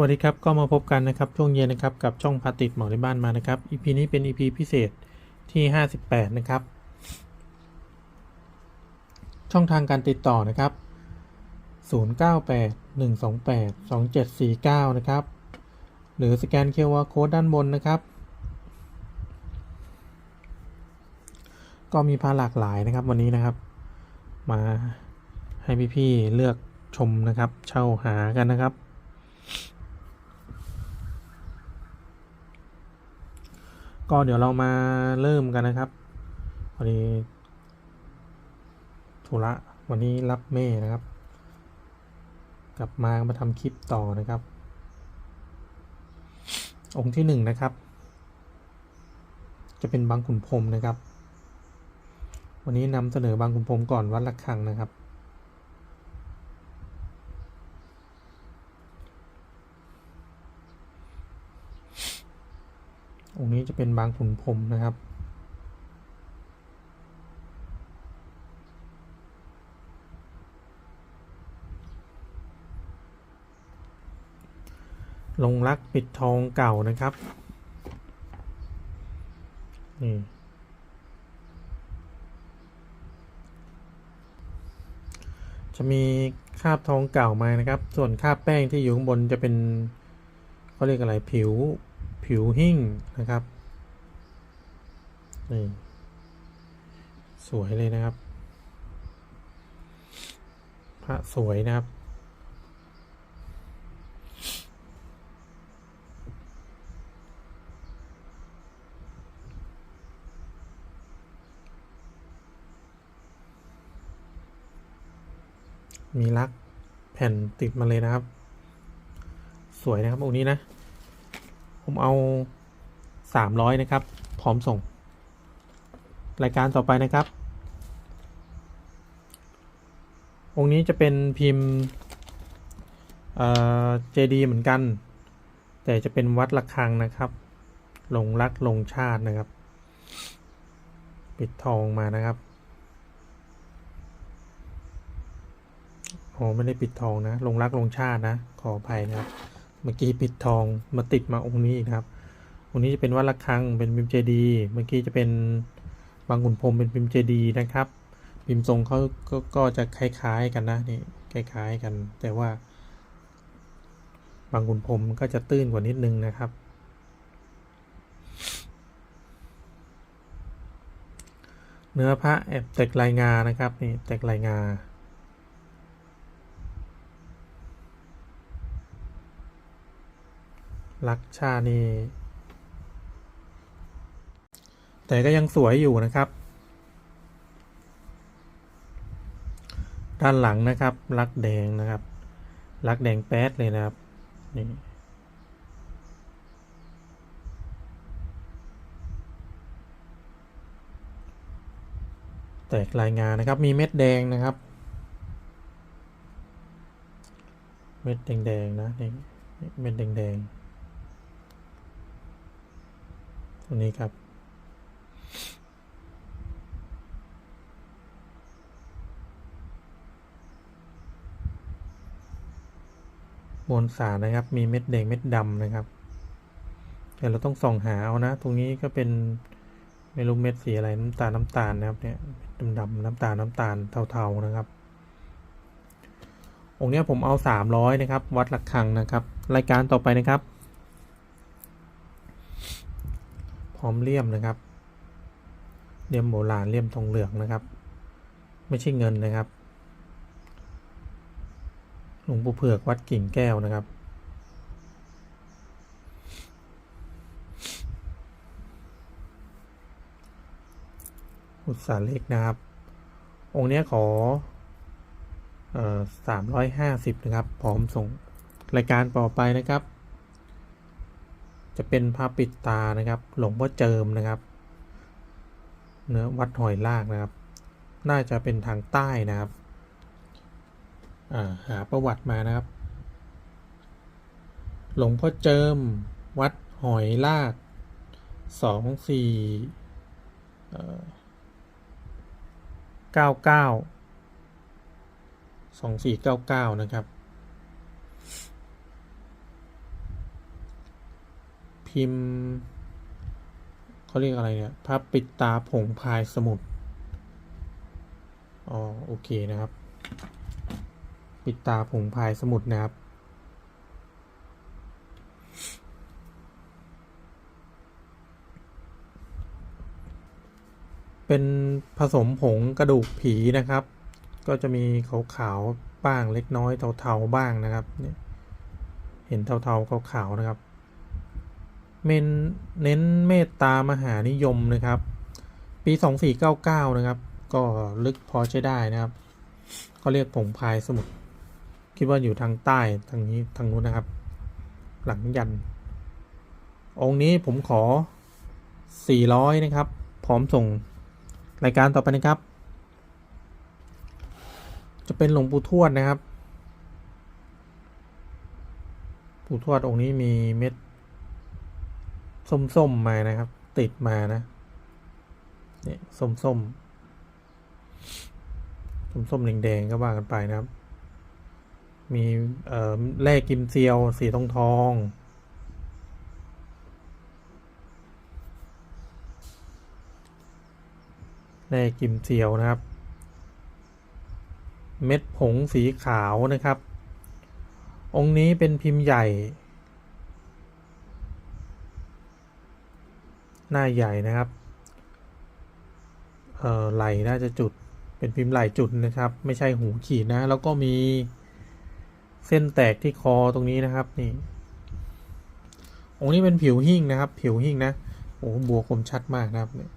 วัสดีครับ ก็มาพบกันนะครับ ช่วงเย็นนะครับ กับช่องพาติดหมอในบ้านมานะครับ EP นี้เป็น EP พิเศษที่ 58 นะครับ ช่องทางการติดต่อนะครับ 098 128 2749 นะครับ หรือสแกนเคอร์โค้ดด้านบนนะครับ ก็มีพาหลากหลายนะครับวันนี้นะครับ มาให้พี่ๆเลือกชมนะครับ เช่าหากันนะครับ ก็เดี๋ยวเรามาเริ่มกันนะครับวันนี้ธุระวันนี้รับแม่นะครับ กลับมามาทำคลิปต่อนะครับ องค์ที่หนึ่งนะครับ จะเป็นบางขุนพรมนะครับ วันนี้นำเสนอบางขุนพรมก่อนวัดระฆังนะครับ องค์นี้จะเป็นบางขุนพรมนะครับ ลงรักปิดทองเก่านะครับ นี่ จะมีคาบทองเก่ามานะครับ ส่วนคาบแป้งที่อยู่ข้างบนจะเป็นเขาเรียกอะไรผิว ผิวหิ้งนะครับนี่สวยเลยนะครับ พระสวยนะครับ มีลักแผ่นติดมาเลยนะครับ สวยนะครับองค์นี้นะ ผมเอาสามร้อยนะครับ พร้อมส่ง รายการต่อไปนะครับ องค์นี้จะเป็นพิมพ์เจดีเหมือนกัน แต่จะเป็นวัดระฆังนะครับลงรักลงชาตินะครับ ปิดทองมานะครับโอ้ไม่ได้ปิดทองนะลงรักลงชาตินะ ขออภัยนะครับ เมื่อกี้ปิดทองมาติดมาองค์นี้อีกครับ องค์นี้จะเป็นวัดระฆังเป็นพิมพ์เจดีเมื่อกี้จะเป็นบางขุนพรมเป็นพิมพ์เจดีนะครับพิมพ์ทรงเขาก็ก็จะคล้ายๆกันนะนี่คล้ายๆกัน แต่ว่า บางขุนพรมก็จะตื้นกว่านิดนึงนะครับ เนื้อพระแอบแตกลายงานะครับนี่แตกลายงา ลักชานี่แต่ก็ยังสวยอยู่นะครับ ด้านหลังนะครับ ลักแดงนะครับ ลักแดงแป๊ดเลยนะครับ นี่แตกลายงานนะครับ มีเม็ดแดงนะครับ เม็ดแดงๆนะนี่เม็ดแดงๆ ตัวนี้ครับมวลสารนะครับ มีเม็ดแดงเม็ดดำนะครับ แต่เราต้องส่องหาเอานะ ตรงนี้ก็เป็นไม่รู้เม็ดสีอะไรน้ำตาลน้ำตาลนะครับเนี่ยดำๆน้ำตาลน้ำตาลเทาๆนะครับ องค์นี้ผมเอาสามร้อยนะครับ วัดระฆังนะครับ รายการต่อไปนะครับ พ ร้อมเลี่ยมนะครับเลี่ยมโบราณเลี่ยมทองเหลืองนะครับ ไม่ใช่เงินนะครับหลวงปู่เผือกวัดกิ่งแก้วนะครับ อุตสาหเล็กนะครับ องค์เนี้ยขอสามร้อยห้าสิบนะครับ พร้อมส่งรายการต่อไปนะครับ จะเป็นพระปิดตานะครับ หลวงพ่อเจิมนะครับ เนื้อวัดหอยลากนะครับ น่าจะเป็นทางใต้นะครับอ่าหาประวัติมานะครับ หลวงพ่อเจิม วัดหอยลากสองสี่เก้าเก้าสองสี่เก้าเก้านะครับ พิมพ์เขาเรียกอะไรเนี่ยพระปิดตาผงพายสมุดอ๋อโอเคนะครับ ปิดตาผงพายสมุดนะครับเป็นผสมผงกระดูกผีนะครับ ก็จะมีขาวๆบ้างเล็กน้อยเทาๆบ้างนะครับเนี่ยเห็นเทาๆขาวๆนะครับ เน้นเมตตามหานิยมนะครับ ปี 2499 นะครับ ก็ลึกพอใช้ได้นะครับเขาเรียกผงพายสมุทรคิดว่าอยู่ทางใต้ทางนี้ทางนู้นนะครับ หลังยัน องค์นี้ผมขอ 400 นะครับ พร้อมส่งรายการต่อไปนะครับ จะเป็นหลวงปู่ทวดนะครับ ปู่ทวดองค์นี้มีเม็ด ส้มๆมานะครับ ติดมานะเนี่ยส้มๆส้มๆแดงๆก็ว่ากันไปนะครับ มีเอ่อแร่กิมเซียวสีทองทองแร่กิมเซียวนะครับ เม็ดผงสีขาวนะครับ องค์นี้เป็นพิมพ์ใหญ่ หน้าใหญ่นะครับเอ่อไหลน่าจะจุดเป็นพิมพ์ไหลจุดนะครับ ไม่ใช่หูขีดนะ แล้วก็มีเส้นแตกที่คอตรงนี้นะครับนี่องค์นี้เป็นผิวหิ้งนะครับ ผิวหิ้งนะโอ้บัวคมชัดมากนะครับเนี่ย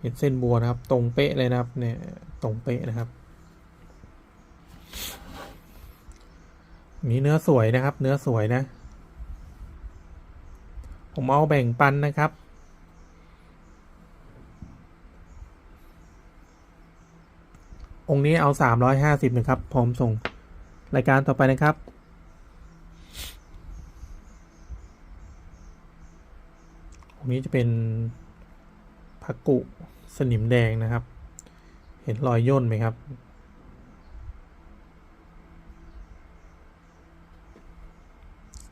เห็นเส้นบัวนะครับ ตรงเป๊ะเลยนะครับ เนี่ยตรงเป๊ะนะครับ มีเนื้อสวยนะครับ เนื้อสวยนะ ผมเอาแบ่งปันนะครับ องค์นี้เอาสามร้อยห้าสิบนะครับ พร้อมส่ง รายการต่อไปนะครับ องค์นี้จะเป็นพักกุสนิมแดงนะครับ เห็นรอยย่นไหมครับ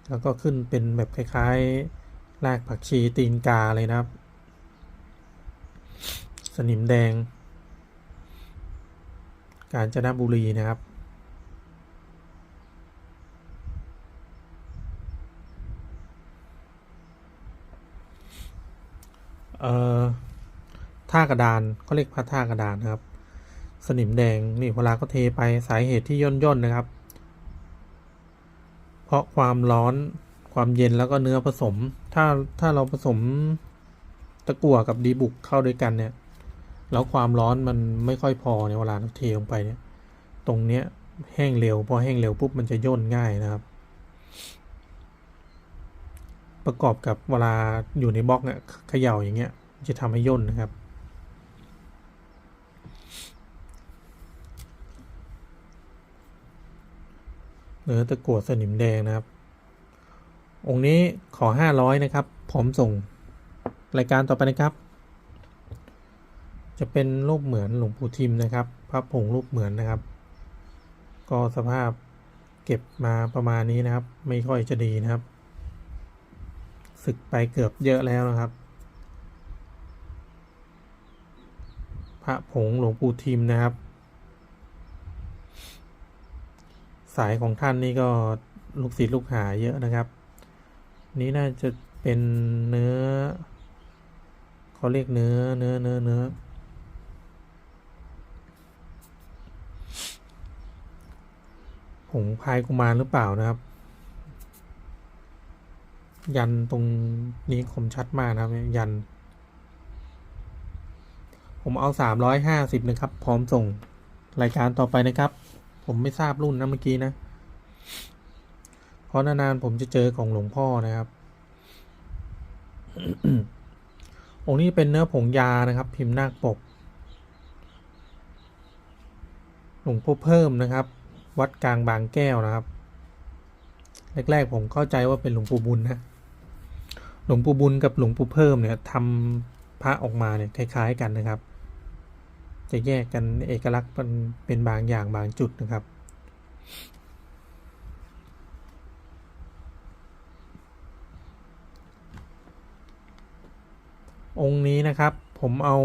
แล้วก็ขึ้นเป็นแบบคล้ายๆรากผักชีตีนกาเลยนะครับ สนิมแดง กาญจนบุรีนะครับ เอ่อท่ากระดานเขาเรียกพระท่ากระดานนะครับ สนิมแดงนี่เวลาก็เทไปสาเหตุที่ย่นย่นนะครับ เพราะความร้อนความเย็นแล้วก็เนื้อผสม ถ้าถ้าเราผสมตะกั่วกับดีบุกเข้าด้วยกันเนี่ย แล้วความร้อนมันไม่ค่อยพอเนี่ยเวลาเราเทลงไปเนี่ย ตรงเนี้ยแห้งเร็วพอแห้งเร็วปุ๊บมันจะย่นง่ายนะครับ ประกอบกับเวลาอยู่ในบล็อกเนี่ยเขย่าอย่างเงี้ย จะทำให้ย่นนะครับ เนื้อตะกั่วสนิมแดงนะครับ องค์นี้ขอห้าร้อยนะครับพร้อมส่งรายการต่อไปนะครับ จะเป็นรูปเหมือนหลวงปู่ทิมนะครับ พระผงรูปเหมือนนะครับ ก็สภาพเก็บมาประมาณนี้นะครับ ไม่ค่อยจะดีนะครับศึกไปเกือบเยอะแล้วนะครับ พระผงหลวงปู่ทิมนะครับ สายของท่านนี่ก็ลูกศิษย์ลูกหาเยอะนะครับ นี้น่าจะเป็นเนื้อเขาเรียกเนื้อเนื้อเนื้อเนื้อ ผงพายกุมารหรือเปล่านะครับ ยันตรงนี้คมชัดมากนะครับยัน ผมเอาสามร้อยห้าสิบนะครับ พร้อมส่งรายการต่อไปนะครับ ผมไม่ทราบรุ่นนะเมื่อกี้นะ เพราะนานๆผมจะเจอของหลวงพ่อนะครับองค์นี้เป็นเนื้อผงยานะครับ พิมพ์นาคปก หลวงพ่อเพิ่มนะครับ วัดกลางบางแก้วนะครับ แรกๆผมเข้าใจว่าเป็นหลวงปู่บุญนะ หลวงปู่บุญกับหลวงปู่เพิ่มเนี่ยทำพระออกมาเนี่ยคล้ายๆกันนะครับ จะแยกกันเอกลักษณ์มันเป็นบางอย่างบางจุดนะครับอองค์นี้นะครับผมเอา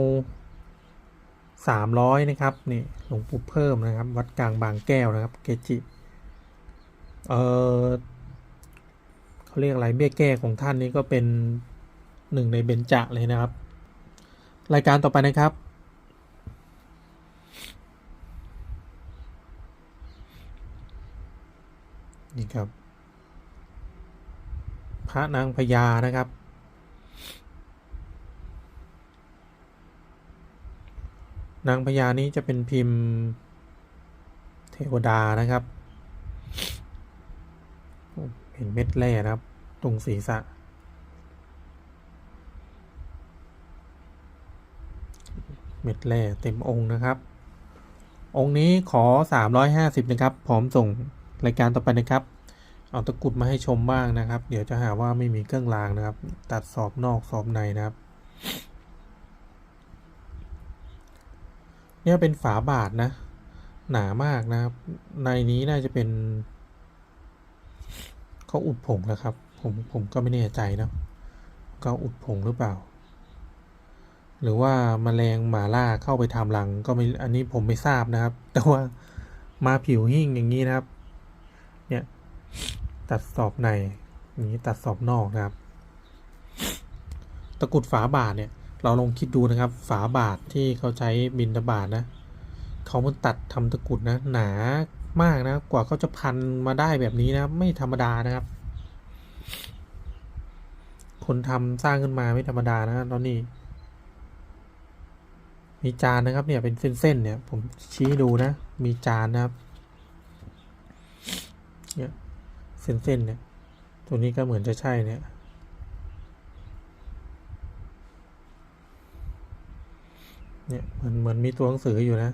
สามร้อยนะครับนี่หลวงปู่เพิ่มนะครับ วัดกลางบางแก้วนะครับ เกจิเออเขาเรียกอะไรเบี้ยแก้ของท่านนี้ก็เป็นหนึ่งในเบญจเลยนะครับ รายการต่อไปนะครับ นี่ครับ พระนางพญานะครับ นางพญานี้จะเป็นพิมพ์เทวดานะครับ เห็นเม็ดแร่นะครับ ตรงศีรษะ เม็ดแร่เต็มองค์นะครับ องค์นี้ขอ 350 นะครับ พร้อมส่งรายการต่อไปนะครับ เอาตะกุดมาให้ชมบ้างนะครับ เดี๋ยวจะหาว่าไม่มีเครื่องรางนะครับ ตัดสอบนอกสอบในนะครับ เนี่ยเป็นฝาบาทนะ หนามากนะครับ ในนี้น่าจะเป็นเขาอุดผงนะครับ ผมผมก็ไม่แน่ใจนะเขาอุดผงหรือเปล่า หรือว่ามาแมลงหมาล่าเข้าไปทำรังก็ไม่อันนี้ผมไม่ทราบนะครับ แต่ว่ามาผิวหิ่งอย่างนี้นะครับ เนี่ยตัดสอบในอย่างนี้ตัดสอบนอกนะครับ ตะกุดฝาบาทเนี่ย เราลองคิดดูนะครับ ฝาบาทที่เขาใช้บินทบาทนะเขามันตัดทำตะกุดนะ หนามากนะ กว่าเขาจะพันมาได้แบบนี้นะ ไม่ธรรมดานะครับ คนทำสร้างขึ้นมาไม่ธรรมดานะตอนนี้ มีจานนะครับ เนี่ยเป็นเส้นๆเนี่ย ผมชี้ดูนะ มีจานนะครับ เนี่ยเส้นๆเนี่ย ตัวนี้ก็เหมือนจะใช่เนี่ย เนี่ยเหมือนเหมือนมีตัวหนังสืออยู่นะ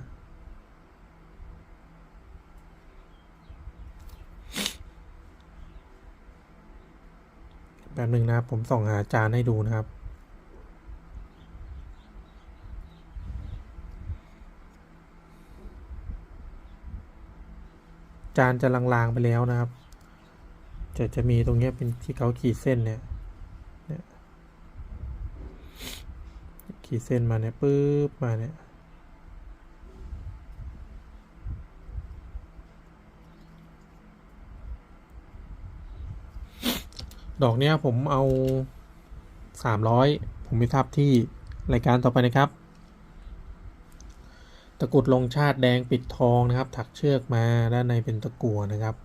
แบบหนึ่งนะผมส่องหาจานให้ดูนะครับ จานจะลางๆไปแล้วนะครับ จะจะมีตรงนี้เป็นที่เขาขีดเส้นเนี่ย ขีดเส้นมาเนี่ยปึ๊บมาเนี่ยดอกเนี้ยผมเอาสามร้อยผมไปทับที่รายการต่อไปนะครับ ตะกรุดลงชาติแดงปิดทองนะครับ ถักเชือกมาด้านในเป็นตะกั่วนะครับ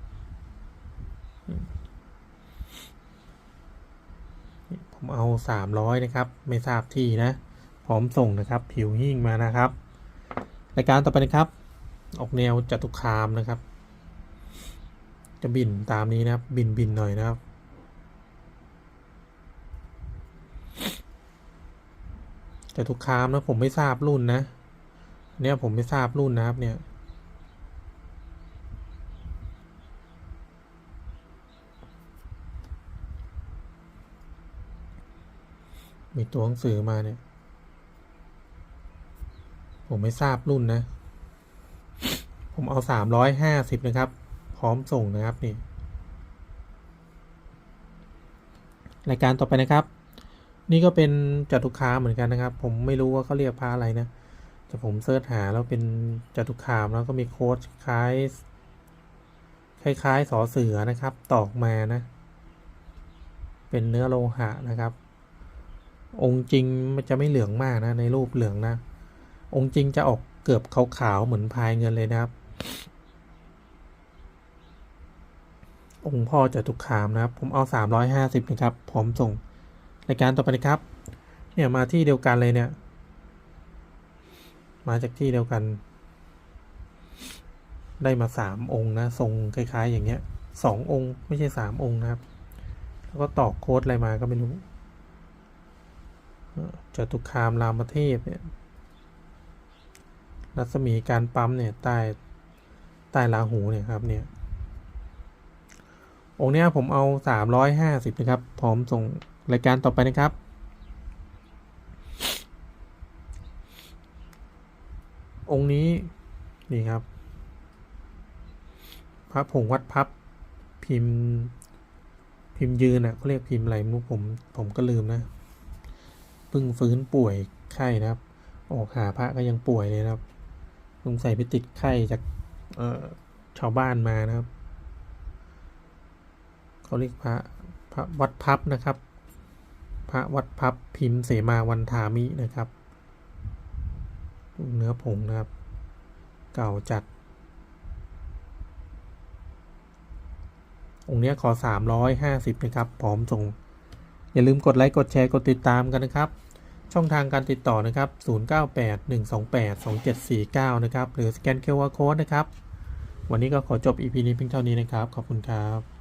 ผมเอาสามร้อยนะครับ ไม่ทราบที่นะ พร้อมส่งนะครับ ผิวหิ่งมานะครับรายการต่อไปนะครับ ออกแนวจตุคามนะครับ จะบินตามนี้นะครับ บินบินหน่อยนะครับจตุคามนะผมไม่ทราบรุ่นนะ เนี่ยผมไม่ทราบรุ่นนะครับเนี่ยมีตัวหนังสือมาเนี่ย ผมไม่ทราบรุ่นนะ ผมเอาสามร้อยห้าสิบนะครับ พร้อมส่งนะครับนี่ รายการต่อไปนะครับ นี่ก็เป็นจตุคามเหมือนกันนะครับ ผมไม่รู้ว่าเขาเรียกพระอะไรนะ แต่ผมเสิร์ชหาแล้วเป็นจตุคามแล้วก็มีโค้ดคล้าย คล้ายๆสอเสือนะครับ ตอกมานะ เป็นเนื้อโลหะนะครับ องค์จริงมันจะไม่เหลืองมากนะในรูปเหลืองนะ องค์จริงจะออกเกือบขาวๆเหมือนพายเงินเลยนะครับ องค์พ่อจะตุคามนะครับ ผมเอาสามร้อยห้าสิบนะครับพร้อมส่งรายการต่อไปนะครับ เนี่ยมาที่เดียวกันเลยเนี่ย มาจากที่เดียวกัน ได้มาสามองค์นะทรงคล้ายๆ อย่างเงี้ยสององค์ไม่ใช่สามองค์นะครับ แล้วก็ตอกโค้ดอะไรมาก็ไม่รู้จตุคามรามเทพเนี่ย รัศมีการปั๊มเนี่ยใต้ใต้ราหูเนี่ยครับเนี่ยองค์เนี้ยผมเอาสามร้อยห้าสิบนะครับ พร้อมส่งรายการต่อไปนะครับ องค์นี้นี่ครับ พระผงวัดพับพิมพ์พิมพ์ยืนอะเขาเรียกพิมพ์อะไรมูผมผมก็ลืมนะปพิ่งฟื้นป่วยไข้นะครับ ออกหาพระก็ยังป่วยเลยนะครับ สงสัยไปติดไข้จากเอ่อชาวบ้านมานะครับเขาเรียกพระพระวัดพับนะครับ พระวัดพับพิมพ์เสมาวันทามินะครับเนื้อผงนะครับ เก่าจัด องค์นี้ยขอ 350 นะครับ พร้อมส่ง อย่าลืมกดไลค์ กดแชร์ กดติดตามกันนะครับ ช่องทางการติดต่อนะครับ 0981282749 นะครับ หรือสแกนเคอร์โค้ดนะครับ วันนี้ก็ขอจบ EP นี้เพียงเท่านี้นะครับ ขอบคุณครับ